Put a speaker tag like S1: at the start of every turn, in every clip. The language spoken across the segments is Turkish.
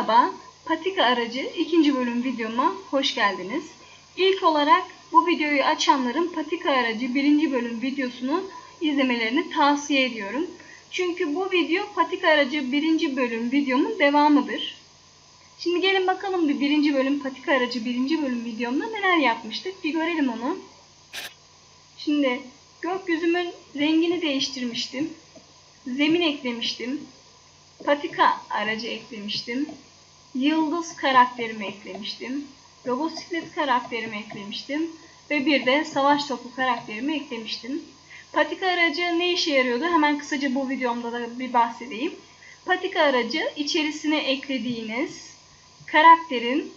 S1: Merhaba, Patika Aracı ikinci bölüm videoma hoş geldiniz. İlk olarak bu videoyu açanların Patika Aracı birinci bölüm videosunu izlemelerini tavsiye ediyorum. Çünkü bu video Patika Aracı birinci bölüm videomun devamıdır. Şimdi gelin bakalım bir birinci bölüm Patika Aracı birinci bölüm videomda neler yapmıştık bir görelim onu. Şimdi gökyüzümün rengini değiştirmiştim. Zemin eklemiştim. Patika aracı eklemiştim. Yıldız karakterimi eklemiştim. Robosiklet karakterimi eklemiştim. Ve bir de savaş topu karakterimi eklemiştim. Patika aracı ne işe yarıyordu? Hemen kısaca bu videomda da bir bahsedeyim. Patika aracı içerisine eklediğiniz karakterin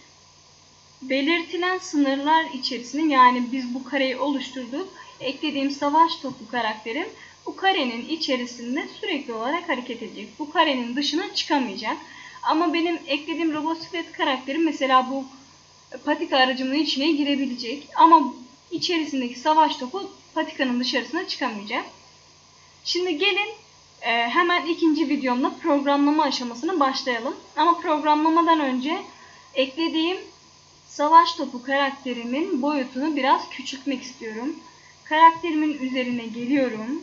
S1: belirtilen sınırlar içerisinde yani biz bu kareyi oluşturduk. Eklediğim savaş topu karakterim bu karenin içerisinde sürekli olarak hareket edecek. Bu karenin dışına çıkamayacak. Ama benim eklediğim robosiklet karakterim mesela bu patika aracımın içine girebilecek. Ama içerisindeki savaş topu patikanın dışarısına çıkamayacak. Şimdi gelin e, hemen ikinci videomda programlama aşamasına başlayalım. Ama programlamadan önce eklediğim savaş topu karakterimin boyutunu biraz küçültmek istiyorum. Karakterimin üzerine geliyorum.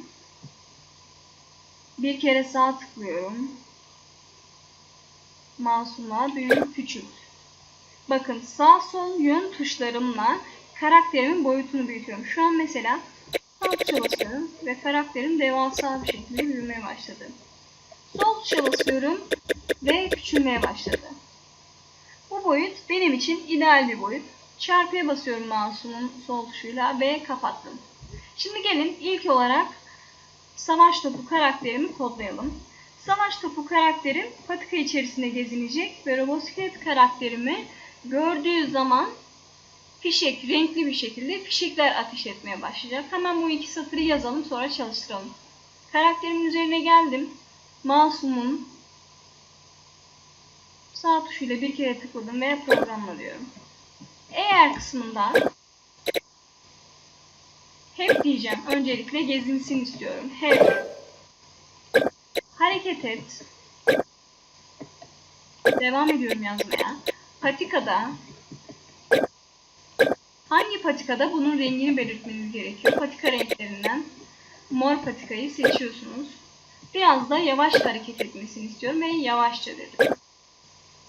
S1: Bir kere sağ tıklıyorum. Mouse'uma büyük küçült. Bakın sağ sol yön tuşlarımla karakterimin boyutunu büyütüyorum. Şu an mesela sağ tuşa basıyorum ve karakterim devasa bir şekilde büyümeye başladı. Sol tuşa basıyorum ve küçülmeye başladı. Bu boyut benim için ideal bir boyut. Çarpıya basıyorum mouse'umun sol tuşuyla ve kapattım. Şimdi gelin ilk olarak savaş topu karakterimi kodlayalım. Savaş topu karakterim patika içerisinde gezinecek ve robosiklet karakterimi gördüğü zaman fişek, renkli bir şekilde fişekler ateş etmeye başlayacak. Hemen bu iki satırı yazalım sonra çalıştıralım. Karakterimin üzerine geldim. Mouse'umun sağ tuşuyla bir kere tıkladım ve programla diyorum. Eğer kısmında hep diyeceğim. Öncelikle gezinsin istiyorum. Hep. Hareket et. Devam ediyorum yazmaya. Patikada hangi patikada bunun rengini belirtmeniz gerekiyor. Patika renklerinden mor patikayı seçiyorsunuz. Biraz da yavaş hareket etmesini istiyorum ve yavaşça dedim.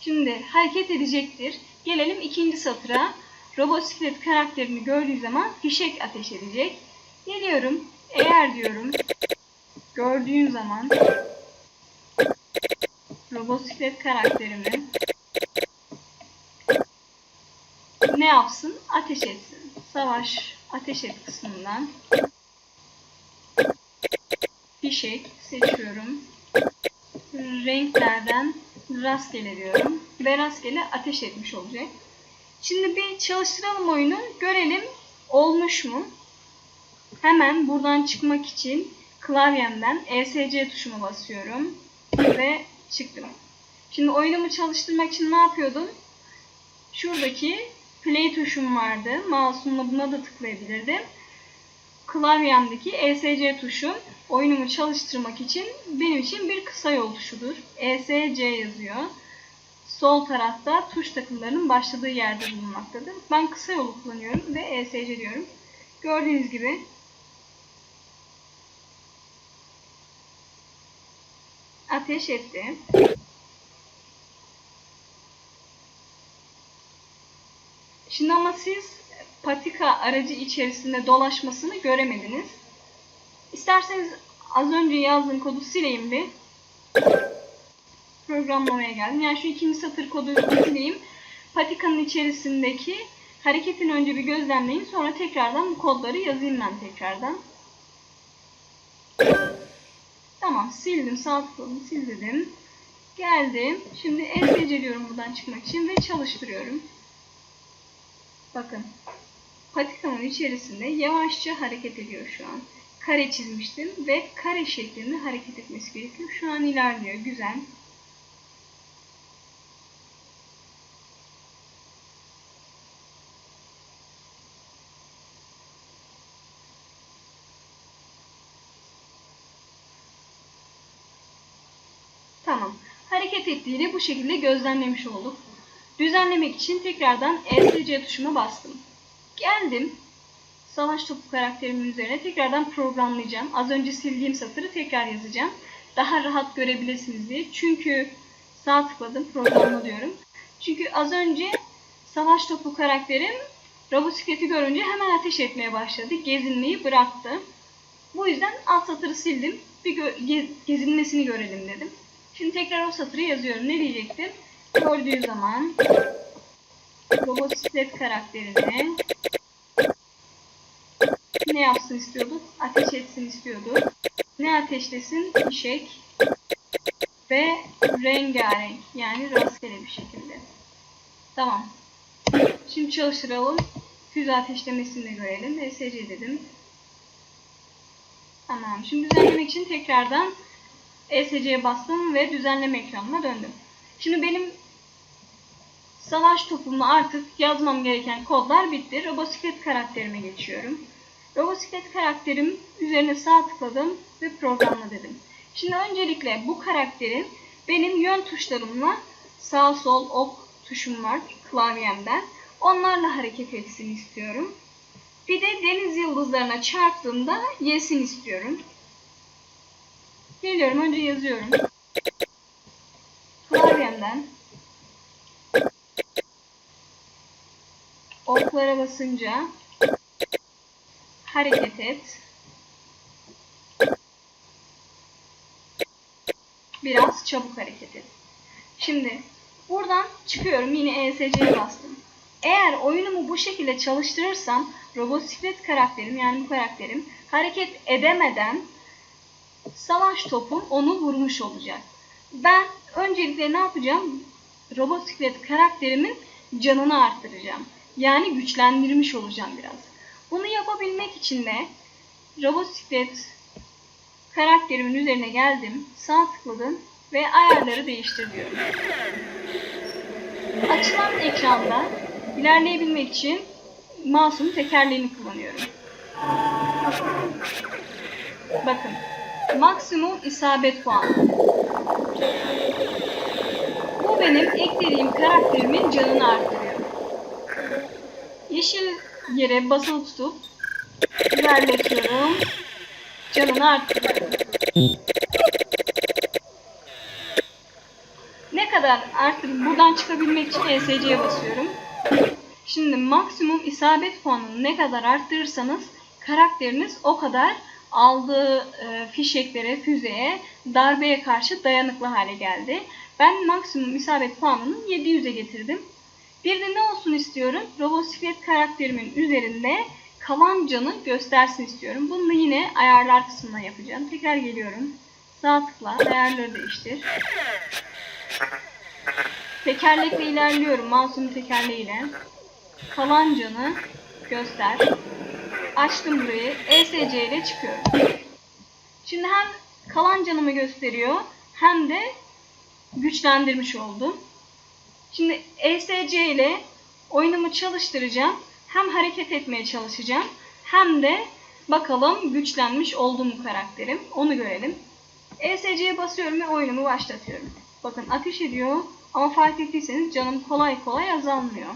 S1: Şimdi hareket edecektir. Gelelim ikinci satıra. Robosiklet karakterini gördüğü zaman fişek ateş edecek. Geliyorum. Eğer diyorum gördüğün zaman robosiklet karakterimi ne yapsın? Ateş etsin. Savaş ateş et kısmından fişek seçiyorum. Renklerden rastgele diyorum. Ve rastgele ateş etmiş olacak. Şimdi bir çalıştıralım oyunu. Görelim olmuş mu? Hemen buradan çıkmak için klavyemden ESC tuşuna basıyorum. Ve çıktım. Şimdi oyunumu çalıştırmak için ne yapıyordum? Şuradaki play tuşum vardı. Mouse'umla buna da tıklayabilirdim. Klavyemdeki ESC tuşum oyunumu çalıştırmak için benim için bir kısa yol tuşudur. ESC yazıyor sol tarafta tuş takımlarının başladığı yerde bulunmaktadır. Ben kısa yolu kullanıyorum ve ESC diyorum. Gördüğünüz gibi ateş etti. Şimdi ama siz patika aracı içerisinde dolaşmasını göremediniz. İsterseniz az önce yazdığım kodu sileyim bir programlamaya geldim. Yani şu ikinci satır kodu sileyim. Patikanın içerisindeki hareketin önce bir gözlemleyin. Sonra tekrardan bu kodları yazayım ben tekrardan. Tamam sildim. Sağ tıkladım. Sildim. Geldim. Şimdi ESC diyorum buradan çıkmak için ve çalıştırıyorum. Bakın. Patikanın içerisinde yavaşça hareket ediyor şu an. Kare çizmiştim ve kare şeklinde hareket etmesi gerekiyor. Şu an ilerliyor. Güzel. Tamam. hareket ettiğini bu şekilde gözlemlemiş olduk. Düzenlemek için tekrardan ESC tuşuna bastım. Geldim. Savaş topu karakterimin üzerine tekrardan programlayacağım. Az önce sildiğim satırı tekrar yazacağım. Daha rahat görebilirsiniz diye. Çünkü sağ tıkladım programla diyorum. Çünkü az önce savaş topu karakterim robosikleti görünce hemen ateş etmeye başladı. Gezinmeyi bıraktı. Bu yüzden alt satırı sildim. Bir gö- ge- gezinmesini görelim dedim. Şimdi tekrar o satırı yazıyorum. Ne diyecektim? Gördüğü zaman robosiklet karakterini ne yapsın istiyorduk? Ateş etsin istiyorduk. Ne ateşlesin? Fişek ve rengarenk yani rastgele bir şekilde. Tamam. Şimdi çalıştıralım. Füze ateşlemesini de görelim. ESC dedim. Tamam. Şimdi düzenlemek için tekrardan ESC'ye bastım ve düzenleme ekranına döndüm. Şimdi benim savaş topumu artık yazmam gereken kodlar bitti. Robosiklet karakterime geçiyorum. Robosiklet karakterim üzerine sağ tıkladım ve programla dedim. Şimdi öncelikle bu karakterin benim yön tuşlarımla sağ sol ok tuşum var klavyemden. Onlarla hareket etsin istiyorum. Bir de deniz yıldızlarına çarptığımda yesin istiyorum. Geliyorum önce yazıyorum. Klavyemden oklara basınca hareket et. Biraz çabuk hareket et. Şimdi buradan çıkıyorum yine ESC'ye bastım. Eğer oyunumu bu şekilde çalıştırırsam robosiklet karakterim yani bu karakterim hareket edemeden savaş topum onu vurmuş olacak. Ben öncelikle ne yapacağım? Robosiklet karakterimin canını arttıracağım. Yani güçlendirmiş olacağım biraz. Bunu yapabilmek için de robosiklet karakterimin üzerine geldim. Sağ tıkladım ve ayarları değiştir diyorum. Açılan ekranda ilerleyebilmek için mouse'un tekerleğini kullanıyorum. Bakın. Maksimum isabet puanı. Bu benim eklediğim karakterimin canını arttırıyor. Yeşil yere basılı tutup ilerletiyorum. Canını arttırıyorum. Ne kadar arttırıp buradan çıkabilmek için ESC'ye basıyorum. Şimdi maksimum isabet puanını ne kadar arttırırsanız karakteriniz o kadar aldığı e, fişeklere, füzeye, darbeye karşı dayanıklı hale geldi. Ben maksimum isabet puanını 700'e getirdim. Bir de ne olsun istiyorum? Robosiklet karakterimin üzerinde kalan canı göstersin istiyorum. Bunu da yine ayarlar kısmına yapacağım. Tekrar geliyorum. Sağ tıkla, ayarları değiştir. Tekerlekle ilerliyorum. Mouse'un tekerleğiyle. Kalan canı göster. Açtım burayı. ESC ile çıkıyorum. Şimdi hem kalan canımı gösteriyor hem de güçlendirmiş oldum. Şimdi ESC ile oyunumu çalıştıracağım. Hem hareket etmeye çalışacağım hem de bakalım güçlenmiş oldu mu karakterim. Onu görelim. ESC'ye basıyorum ve oyunumu başlatıyorum. Bakın ateş ediyor ama fark ettiyseniz canım kolay kolay azalmıyor.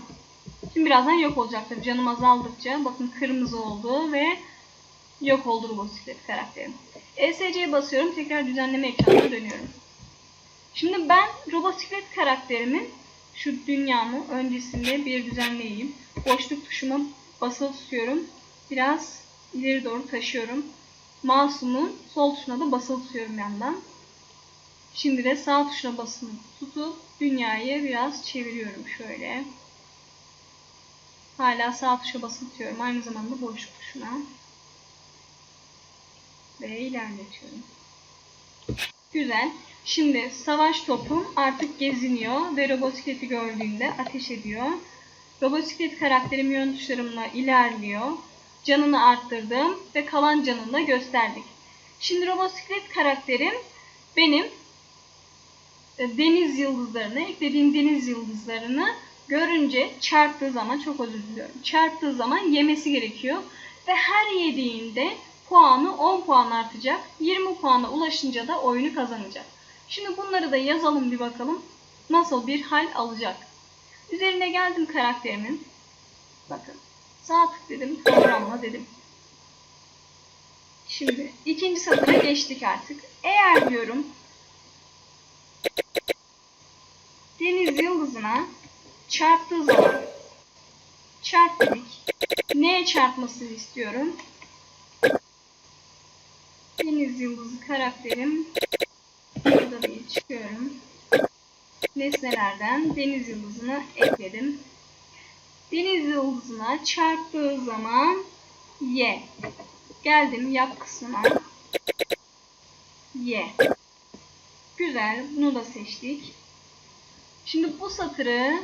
S1: Şimdi birazdan yok olacaktır. Canım azaldıkça bakın kırmızı oldu ve yok oldu robosiklet karakterim. ESC'ye basıyorum. Tekrar düzenleme ekranına dönüyorum. Şimdi ben robosiklet karakterimin şu dünyamı öncesinde bir düzenleyeyim. Boşluk tuşuma basılı tutuyorum. Biraz ileri doğru taşıyorum. Mouse'umun sol tuşuna da basılı tutuyorum yandan. Şimdi de sağ tuşuna basılı tutup dünyayı biraz çeviriyorum şöyle. Hala sağ tuşa basılı tutuyorum. Aynı zamanda boşluk tuşuna. Ve ilerletiyorum. Güzel. Şimdi savaş topum artık geziniyor ve robosikleti gördüğünde ateş ediyor. Robosiklet karakterim yön tuşlarımla ilerliyor. Canını arttırdım ve kalan canını da gösterdik. Şimdi robosiklet karakterim benim e, deniz yıldızlarını, eklediğim deniz yıldızlarını görünce çarptığı zaman çok özür diliyorum. Çarptığı zaman yemesi gerekiyor ve her yediğinde puanı 10 puan artacak. 20 puana ulaşınca da oyunu kazanacak. Şimdi bunları da yazalım bir bakalım. Nasıl bir hal alacak. Üzerine geldim karakterimin. Bakın. Sağ tık dedim. Programla dedim. Şimdi ikinci satıra geçtik artık. Eğer diyorum deniz yıldızına çarptığı zaman çarp dedik. Neye çarpmasını istiyorum? Deniz yıldızı karakterim burada değil çıkıyorum. Nesnelerden deniz yıldızını ekledim. Deniz yıldızına çarptığı zaman y. Geldim yap kısmına. Y. Güzel. Bunu da seçtik. Şimdi bu satırı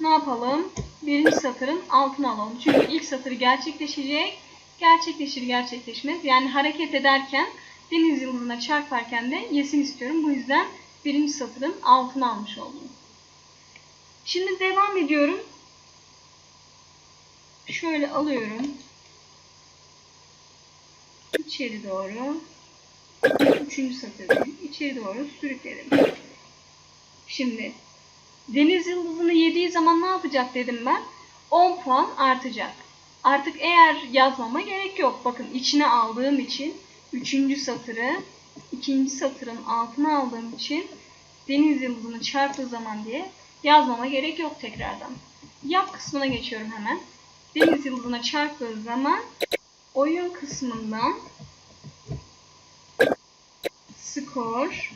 S1: ne yapalım? Birinci satırın altına alalım. Çünkü ilk satır gerçekleşecek. Gerçekleşir gerçekleşmez. Yani hareket ederken deniz yıldızına çarparken de yesin istiyorum. Bu yüzden birinci satırın altına almış oldum. Şimdi devam ediyorum. Şöyle alıyorum. İçeri doğru. Üçüncü satırdayım. İçeri doğru sürükledim. Şimdi deniz yıldızını yediği zaman ne yapacak dedim ben? 10 puan artacak. Artık eğer yazmama gerek yok. Bakın içine aldığım için üçüncü satırı ikinci satırın altına aldığım için deniz yıldızını çarptığı zaman diye yazmama gerek yok tekrardan. Yap kısmına geçiyorum hemen. Deniz yıldızına çarptığı zaman oyun kısmından skor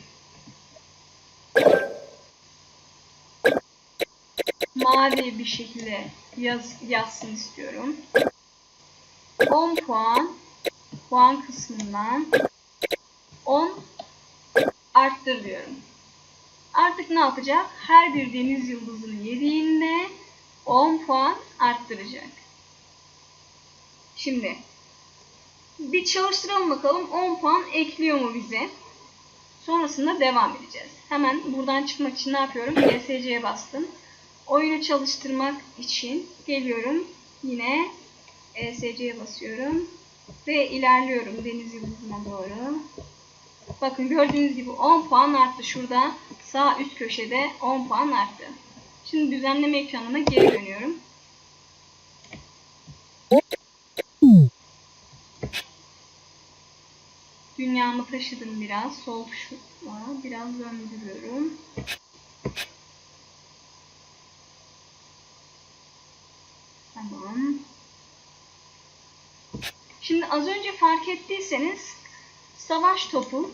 S1: mavi bir şekilde yaz, yazsın istiyorum. 10 puan puan kısmından 10 arttır diyorum. Artık ne yapacak? Her bir deniz yıldızını yediğinde 10 puan arttıracak. Şimdi bir çalıştıralım bakalım 10 puan ekliyor mu bize? Sonrasında devam edeceğiz. Hemen buradan çıkmak için ne yapıyorum? ESC'ye bastım. Oyunu çalıştırmak için geliyorum. Yine ESC'ye basıyorum. Ve ilerliyorum deniz yıldızına doğru. Bakın gördüğünüz gibi 10 puan arttı. Şurada sağ üst köşede 10 puan arttı. Şimdi düzenleme ekranına geri dönüyorum. Dünyamı taşıdım biraz. Sol tuşla biraz döndürüyorum. Tamam. Şimdi az önce fark ettiyseniz savaş topu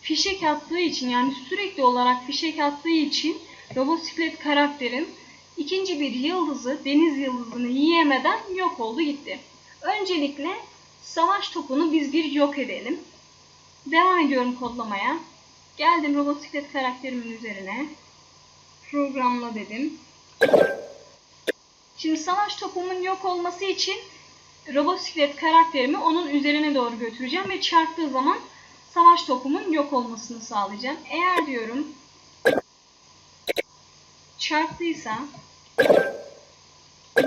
S1: fişek attığı için yani sürekli olarak fişek attığı için robosiklet karakterim ikinci bir yıldızı deniz yıldızını yiyemeden yok oldu gitti. Öncelikle savaş topunu biz bir yok edelim. Devam ediyorum kodlamaya. Geldim robosiklet karakterimin üzerine. Programla dedim. Şimdi savaş topumun yok olması için robosiklet karakterimi onun üzerine doğru götüreceğim ve çarptığı zaman savaş topumun yok olmasını sağlayacağım. Eğer diyorum çarptıysa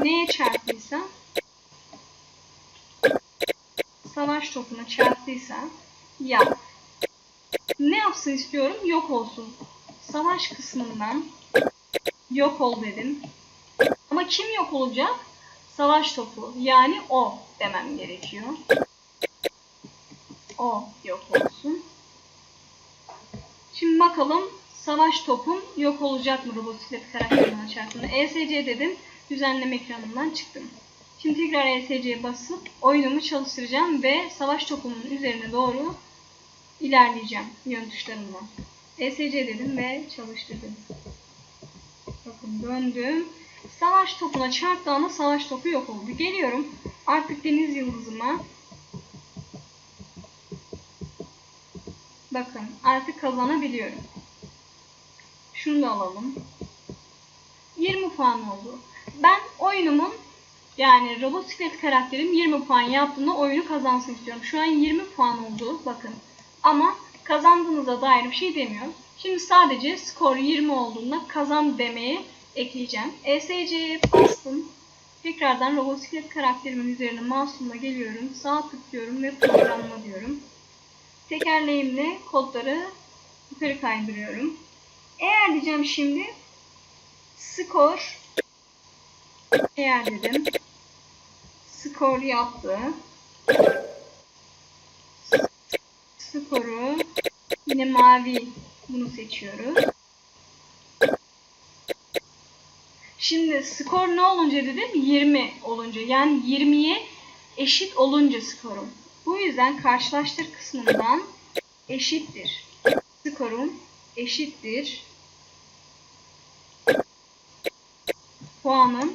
S1: neye çarptıysa savaş topuna çarptıysa yap. Ne yapsın istiyorum? Yok olsun. Savaş kısmından yok ol dedim. Ama kim yok olacak? Savaş topu. Yani o demem gerekiyor. O yok olsun. Şimdi bakalım savaş topum yok olacak mı robosiklet karakterine çarptığında. ESC dedim. Düzenleme ekranından çıktım. Şimdi tekrar ESC'ye basıp oyunumu çalıştıracağım ve savaş topumun üzerine doğru ilerleyeceğim yön tuşlarımla. ESC dedim ve çalıştırdım. Bakın döndüm. Savaş topuna çarptı ama savaş topu yok oldu. Geliyorum. Artık deniz yıldızıma. Bakın artık kazanabiliyorum. Şunu da alalım. 20 puan oldu. Ben oyunumun yani robosiklet karakterim 20 puan yaptığında oyunu kazansın istiyorum. Şu an 20 puan oldu. Bakın. Ama kazandığınıza dair bir şey demiyor. Şimdi sadece skor 20 olduğunda kazan demeye ekleyeceğim. ESC'ye bastım. Tekrardan robosiklet karakterimin üzerine mouse'umla geliyorum. Sağ tıklıyorum ve programla diyorum. Tekerleğimle kodları yukarı kaydırıyorum. Eğer diyeceğim şimdi skor eğer dedim skor yaptı. Skoru yine mavi bunu seçiyoruz. Şimdi skor ne olunca dedim? 20 olunca. Yani 20'ye eşit olunca skorum. Bu yüzden karşılaştır kısmından eşittir. Skorum eşittir. Puanım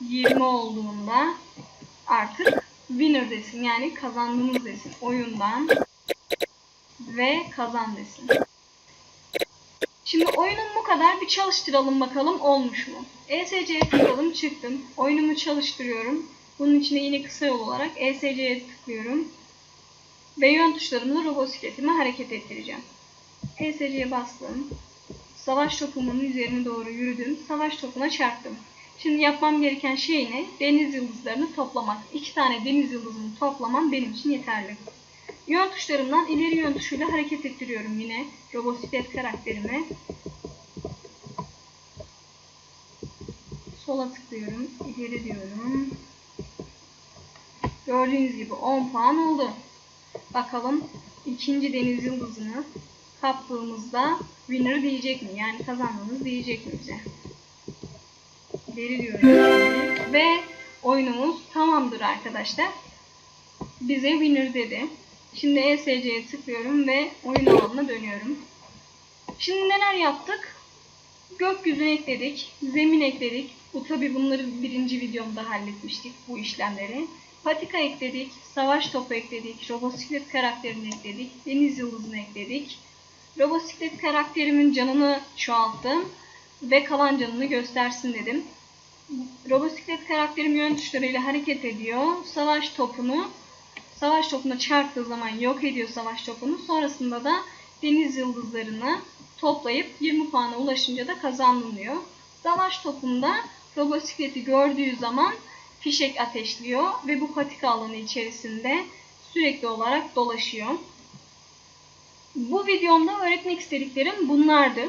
S1: 20 olduğunda artık winner desin. Yani kazandınız desin. Oyundan ve kazan desin. Şimdi oyunum bu kadar. Bir çalıştıralım bakalım olmuş mu? ESC'ye tıkladım çıktım. Oyunumu çalıştırıyorum. Bunun için de yine kısa yol olarak ESC'ye tıklıyorum. Ve yön tuşlarımla robosikletimi hareket ettireceğim. ESC'ye bastım. Savaş topumun üzerine doğru yürüdüm. Savaş topuna çarptım. Şimdi yapmam gereken şey ne? Deniz yıldızlarını toplamak. İki tane deniz yıldızını toplamam benim için yeterli. Yön tuşlarımdan ileri yön tuşuyla hareket ettiriyorum yine robosiklet karakterimi. Sola tıklıyorum, ileri diyorum. Gördüğünüz gibi 10 puan oldu. Bakalım ikinci deniz yıldızını kaptığımızda winner diyecek mi? Yani kazandınız diyecek mi bize? İleri diyorum. Ve oyunumuz tamamdır arkadaşlar. Bize winner dedi. Şimdi ESC'ye tıklıyorum ve oyun alanına dönüyorum. Şimdi neler yaptık? Gökyüzünü ekledik, zemin ekledik. Bu tabi bunları birinci videomda halletmiştik bu işlemleri. Patika ekledik, savaş topu ekledik, robosiklet karakterini ekledik, deniz yıldızını ekledik. Robosiklet karakterimin canını çoğalttım ve kalan canını göstersin dedim. Robosiklet karakterim yön tuşlarıyla hareket ediyor. Savaş topunu savaş topuna çarptığı zaman yok ediyor savaş topunu. Sonrasında da deniz yıldızlarını toplayıp 20 puana ulaşınca da kazanılıyor. Savaş topunda robosikleti gördüğü zaman fişek ateşliyor ve bu patika alanı içerisinde sürekli olarak dolaşıyor. Bu videomda öğretmek istediklerim bunlardı.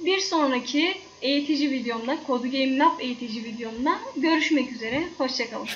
S1: Bir sonraki eğitici videomda, Kodu Game Lab eğitici videomda görüşmek üzere. Hoşçakalın.